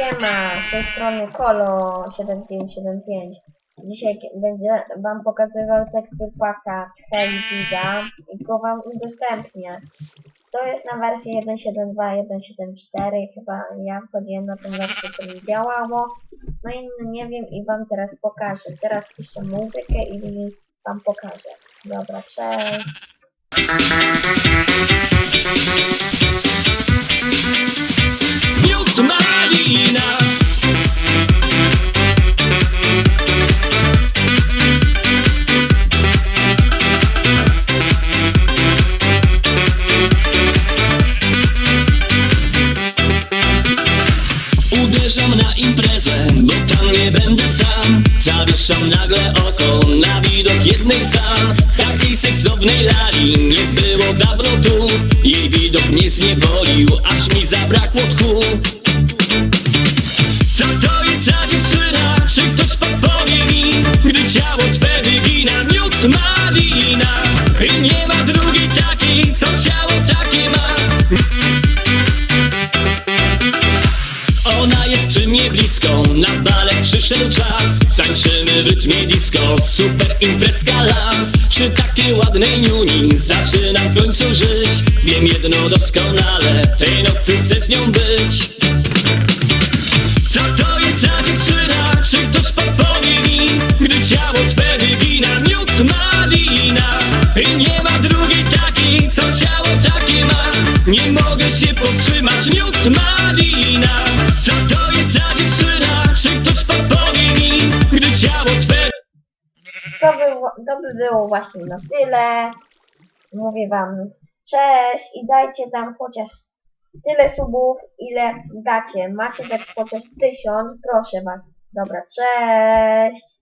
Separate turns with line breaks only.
Siema, z tej strony Kolo 7575. Dzisiaj będzie wam pokazywał tekstur paka Hejwiga i go wam udostępnię. To jest na wersji 1.7.2, 1.7.4, chyba ja wchodziłem na wersję, to mi działało. No i nie wiem i wam teraz pokażę. Teraz puszczę muzykę i wam pokażę. Dobra, cześć.
Uderzam na imprezę, bo tam nie będę sam. Zawieszam nagle oko na widok jednej z dam. Takiej seksownej lali nie było dawno tu Jej widok mnie zniewolił, aż mi zabrakło tchu jest przy mnie blisko, na balet przyszedł czas. Tańczymy w rytmie disco, super imprezka las. Przy takiej ładnej niuni zaczynam w końcu żyć. Wiem jedno doskonale, tej nocy chcę z nią być mogę się powstrzymać, miód malina Co to jest za dziewczyna, czy ktoś podpowie mi Gdy ciało swe
To, było, to by było właśnie na tyle. Mówię wam cześć i dajcie tam chociaż tyle subów, ile dacie. Macie dać chociaż tysiąc, proszę was. Dobra, cześć.